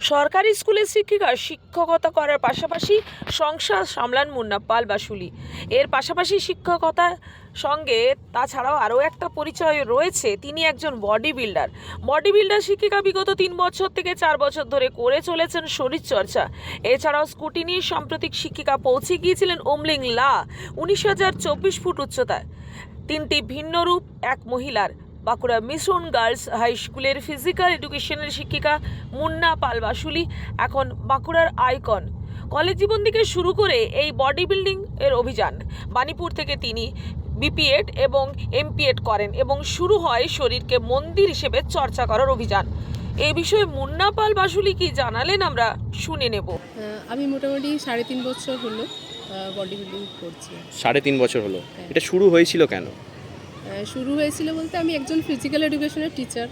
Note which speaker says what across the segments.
Speaker 1: সরকারি স্কুলের শিক্ষিকা শিক্ষকতা করার পাশাপাশি সংসার সামলান মুন্না পাল বাসুলি। এর পাশাপাশি শিক্ষকতার সঙ্গে তাছাড়াও আরও একটা পরিচয় রয়েছে, তিনি একজন বডি বিল্ডার। বডি বিল্ডার শিক্ষিকা বিগত তিন বছর থেকে চার বছর ধরে করে চলেছেন শরীরচর্চা। এছাড়াও স্কুটি নিয়ে সাম্প্রতিক শিক্ষিকা পৌঁছে গিয়েছিলেন ওমলিং লা, উনিশ হাজার চব্বিশ ফুট উচ্চতায়। তিনটি ভিন্ন রূপ, এক মহিলার। বাঁকুড়া মিশন গার্লস হাই স্কুলের ফিজিক্যাল এডুকেশনের শিক্ষিকা মুন্না পাল বাসুলি এখন বাঁকুড়ার আইকন। কলেজ জীবন থেকে শুরু করে এই বডি বিল্ডিং এর অভিযান। বানিপুর থেকে তিনি বিপিএড এবং এমপিএড করেন এবং শুরু হয় শরীরকে মন্দির হিসেবে চর্চা করার অভিযান। এই বিষয়ে মুন্না পাল বাসুলি কি জানালেন আমরা শুনে নেব।
Speaker 2: আমি মোটামুটি সাড়ে তিন বছর হলো বডি বিল্ডিং করছি।
Speaker 3: সাড়ে তিন বছর হলো?
Speaker 2: হ্যাঁ।
Speaker 3: এটা শুরু হয়েছিল কেন?
Speaker 2: শুরু হয়েছিল বলতে আমি একজন ফিজিক্যাল এডুকেশনের টিচার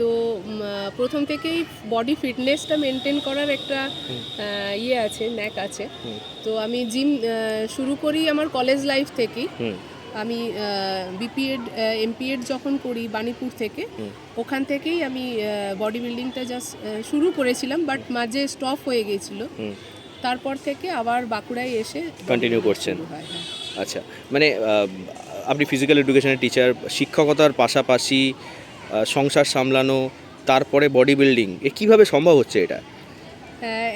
Speaker 2: তো প্রথম থেকেই বডি ফিটনেসটা মেনটেন করার একটা ইয়ে আছে ন্যাক আছে। তো আমি জিম শুরু করি আমার কলেজ লাইফ থেকেই। আমি বিপিএড এমপিএড যখন করি বাণীপুর থেকে ওখান থেকেই আমি বডি বিল্ডিংটা জাস্ট শুরু করেছিলাম বাট মাঝে স্টপ হয়ে গিয়েছিল তারপর থেকে আবার বাঁকুড়ায় এসে
Speaker 3: কন্টিনিউ করছেন।
Speaker 2: হ্যাঁ।
Speaker 3: আচ্ছা মানে আপনি ফিজিক্যাল এডুকেশনের টিচার শিক্ষকতার পাশাপাশি সংসার সামলানো তারপরে বডি বিল্ডিং এ কীভাবে সম্ভব হচ্ছে এটা?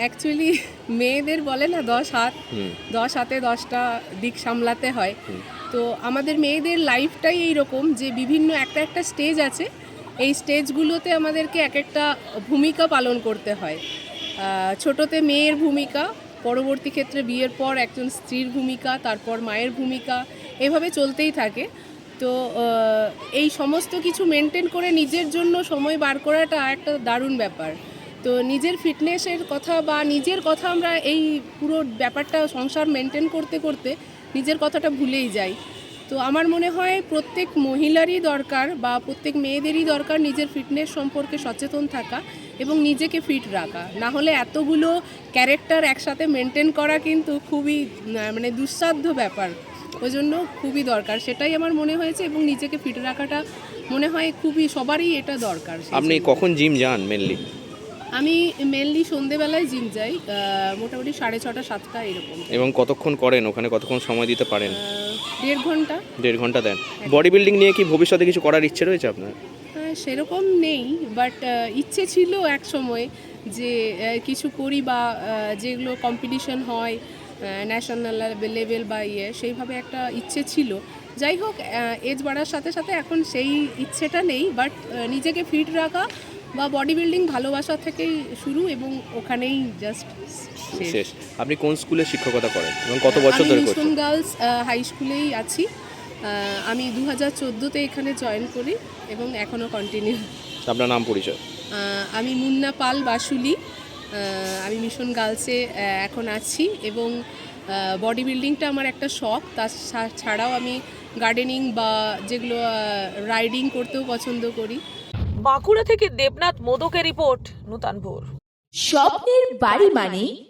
Speaker 2: অ্যাকচুয়ালি মেয়েদের বলে না দশ হাত দশ হাতে দশটা দিক সামলাতে হয়। তো আমাদের মেয়েদের লাইফটাই এইরকম যে বিভিন্ন একটা একটা স্টেজ আছে। এই স্টেজগুলোতে আমাদেরকে এক একটা ভূমিকা পালন করতে হয়। ছোটোতে মেয়ের ভূমিকা পরবর্তী ক্ষেত্রে বিয়ের পর একজন স্ত্রীর ভূমিকা, তারপর মায়ের ভূমিকা, এভাবে চলতেই থাকে। তো এই সমস্ত কিছু মেনটেন করে নিজের জন্য সময় বার করাটা একটা দারুণ ব্যাপার। তো নিজের ফিটনেসের কথা বা নিজের কথা আমরা এই পুরো ব্যাপারটা সংসার মেনটেন করতে করতে নিজের কথাটা ভুলেই যাই। তো আমার মনে হয় প্রত্যেক মহিলারই দরকার বা প্রত্যেক মেয়েদেরই দরকার নিজের ফিটনেস সম্পর্কে সচেতন থাকা। এবং নিজেকে ফিট রাখা। না হলে এতগুলো ক্যারেক্টার একসাথে মেনটেন করা কিন্তু খুবই মানে দুঃসাধ্য ব্যাপার। ওই জন্য খুবই দরকার। সেটাই আমার মনে হয়েছে এবং নিজেকে ফিট রাখাটা মনে হয় খুবই সবারই এটা দরকার
Speaker 3: আপনি কখন জিম যান মেনলি
Speaker 2: আমি মেনলি সন্ধেবেলায় জিম যাই। মোটামুটি সাড়ে ছটা সাতটা এরকম।
Speaker 3: এবং কতক্ষণ করেন? ওখানে কতক্ষণ সময় দিতে পারেন?
Speaker 2: দেড় ঘণ্টা।
Speaker 3: দেড় ঘণ্টা দেন। বডি বিল্ডিং নিয়ে কি ভবিষ্যতে কিছু করার ইচ্ছে রয়েছে আপনার?
Speaker 2: সেরকম নেই বাট ইচ্ছে ছিল এক সময় যে কিছু করি বা যেগুলো কম্পিটিশন হয় ন্যাশনাল লেভেল বা ইয়ে সেইভাবে একটা ইচ্ছে ছিল। যাই হোক এজ বাড়ার সাথে সাথে এখন সেই ইচ্ছেটা নেই বাট নিজেকে ফিট রাখা বা বডি বিল্ডিং ভালোবাসা থেকেই শুরু এবং ওখানেই জাস্ট শেষ।
Speaker 3: আপনি কোন স্কুলে শিক্ষকতা করেন এবং কত বছর ধরে করছেন?
Speaker 2: গার্লস হাই স্কুলেই আছি। আমি দু হাজার চোদ্দোতে এখানে জয়েন করি এবং এখনও কন্টিনিউ
Speaker 3: আপনার নাম পরিচয়?
Speaker 2: আমি মুন্না পাল বাসুলি। আমি মিশন গার্লসে এখন আছি এবং বডি বিল্ডিংটা আমার একটা শখ তার ছাড়াও আমি গার্ডেনিং বা যেগুলো রাইডিং করতেও পছন্দ করি।
Speaker 1: বাঁকুড়া থেকে দেবনাথ মোদকের রিপোর্ট নূতন ভোর।
Speaker 4: স্বপ্নের বাড়ি মানে